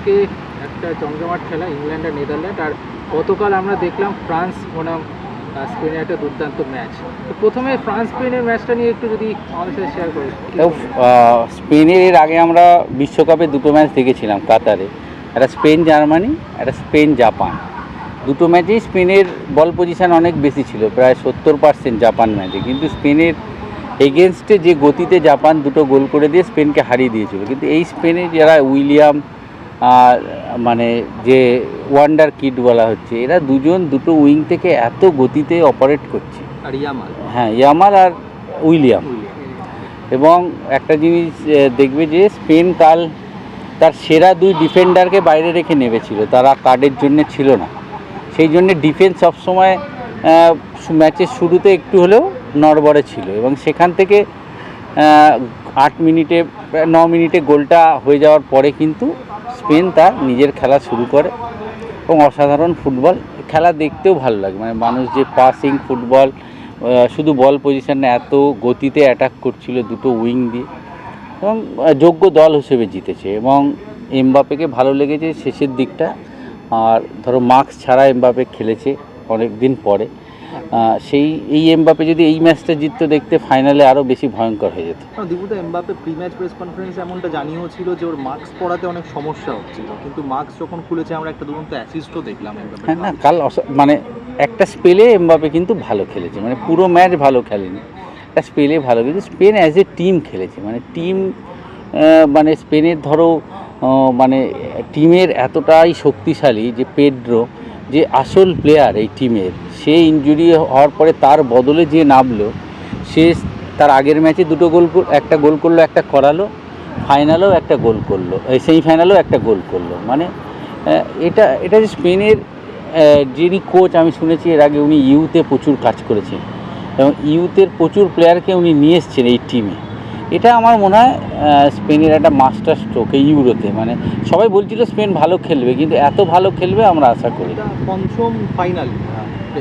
আজকে একটা জমজমাট খেলা ইংল্যান্ড আর নেদারল্যান্ড আর গতকাল আমরা দেখলাম ফ্রান্স বনাম স্পেনের একটা দুর্দান্ত ম্যাচ। তো প্রথমে ফ্রান্স স্পেনের ম্যাচটা নিয়ে একটু যদি আমাদের সাথে শেয়ার করেন স্পেনের এর আগে আমরা বিশ্বকাপে দুটো ম্যাচ দেখেছিলাম কাতারে। একটা স্পেন জার্মানি একটা স্পেন জাপান। দুটো ম্যাচেই স্পেনের বল পজিশন অনেক বেশি ছিল প্রায় সত্তর পার্সেন্ট জাপান ম্যাচে। কিন্তু স্পেনের এগেনস্টে যে গতিতে জাপান দুটো গোল করে দিয়ে স্পেনকে হারিয়ে দিয়েছিল। কিন্তু এই স্পেনে যারা উইলিয়াম আর মানে যে ওয়ান্ডার কিড বলা হচ্ছে এরা দুজন দুটো উইং থেকে এত গতিতে অপারেট করছে। আর ইয়ামাল। হ্যাঁ ইয়ামাল আর উইলিয়াম। এবং একটা জিনিস দেখবে যে স্পেন কাল তার সেরা দুই ডিফেন্ডারকে বাইরে রেখে নেমেছিল তারা কার্ডের জন্য ছিল না। সেই জন্য ডিফেন্স সবসময় ম্যাচের শুরুতে একটু হলেও নড়বড়ে ছিল। এবং সেখান থেকে আট মিনিটে, ন মিনিটে গোলটা হয়ে যাওয়ার পরে কিন্তু স্পেন তার নিজের খেলা শুরু করে। এবং অসাধারণ ফুটবল, খেলা দেখতেও ভালো লাগে। মানে মানুষ যে পাসিং ফুটবল শুধু বল পজিশনে এত গতিতে অ্যাটাক করছিল দুটো উইং দিয়ে। এবং যোগ্য দল হিসেবে জিতেছে। এবং এমবাপেকে ভালো লেগেছে শেষের দিকটা। আর ধরো মাস্ক ছাড়া এমবাপে খেলেছে অনেক দিন পরে। সেই এই এমবাপে যদি এই ম্যাচটা জিততো দেখতে ফাইনালে আরও বেশি ভয়ঙ্কর হয়ে যেত। দীপুদা এমবাপে প্রি ম্যাচ প্রেস কনফারেন্সে এমনটা জানিয়েও ছিল যে ওর মার্কস পড়াতে অনেক সমস্যা হচ্ছিল। কিন্তু মার্কস যখন খুলেছে আমরা একটা দুরন্ত অ্যাসিস্টও দেখলাম হ্যাঁ না কাল মানে একটা স্পেলে এমবাপে কিন্তু ভালো খেলেছে। মানে পুরো ম্যাচ ভালো খেলেনি। একটা স্পেলে ভালো কিন্তু স্পেন অ্যাজ এ টিম খেলেছে। মানে টিম মানে স্পেনের ধরো মানে টিমের এতটাই শক্তিশালী যে পেড্রো যে আসল প্লেয়ার এই টিমের সে ইনজুরি হওয়ার পরে তার বদলে যে নামলো, সে তার আগের ম্যাচে দুটো গোল একটা গোল করল, একটা করালো ফাইনালেও একটা গোল করল, এই সেমিফাইনালেও একটা গোল করল। মানে এটা এটা যে স্পেনের যিনি কোচ আমি শুনেছি এর আগে উনি ইউতে প্রচুর কাজ করেছেন। এবং ইউথের প্রচুর প্লেয়ারকে উনি নিয়ে এসছেন এই টিমে এটা আমার মনে হয় স্পেনের একটা মাস্টার স্ট্রোক এই ইউরোতে। মানে সবাই বলছিল স্পেন ভালো খেলবে কিন্তু এত ভালো খেলবে আমরা আশা করি পঞ্চম ফাইনাল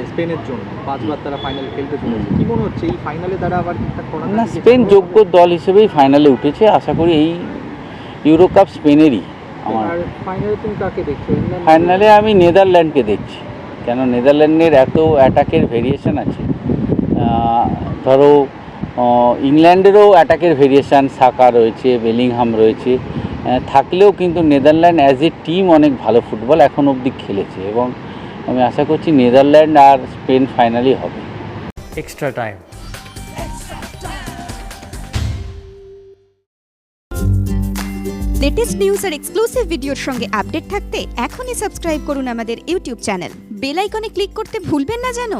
স্পেনের জন্য। পাঁচবার তারা ফাইনাল খেলতে চলেছে। কি মনে হচ্ছে এই ফাইনালে তারা আবার না স্পেন যোগ্য দল হিসেবেই ফাইনালে উঠেছে। আশা করি এই ইউরো কাপ স্পেনেরই আমার। ফাইনালে তুমি কাকে দেখছ? ফাইনালে আমি নেদারল্যান্ডকে দেখছি। কেন নেদারল্যান্ডের এত অ্যাটাকের ভেরিয়েশন আছে। ধরো ইংল্যান্ডেরও অ্যাটাকের ভেরিয়েশান সাকা রয়েছে বেলিংহাম রয়েছে। থাকলেও কিন্তু নেদারল্যান্ড অ্যাজ এ টিম অনেক ভালো ফুটবল এখন অবধি খেলেছে এবং আমি আশা করছি নেদারল্যান্ড আর স্পেন ফাইনালই হবে। এক্সট্রা টাইম লেটেস্ট নিউজ আর এক্সক্লুসিভ ভিডিওর সঙ্গে আপডেট থাকতে এখনই সাবস্ক্রাইব করুন আমাদের ইউটিউব চ্যানেল বেল আইকনে ক্লিক করতে ভুলবেন না জানো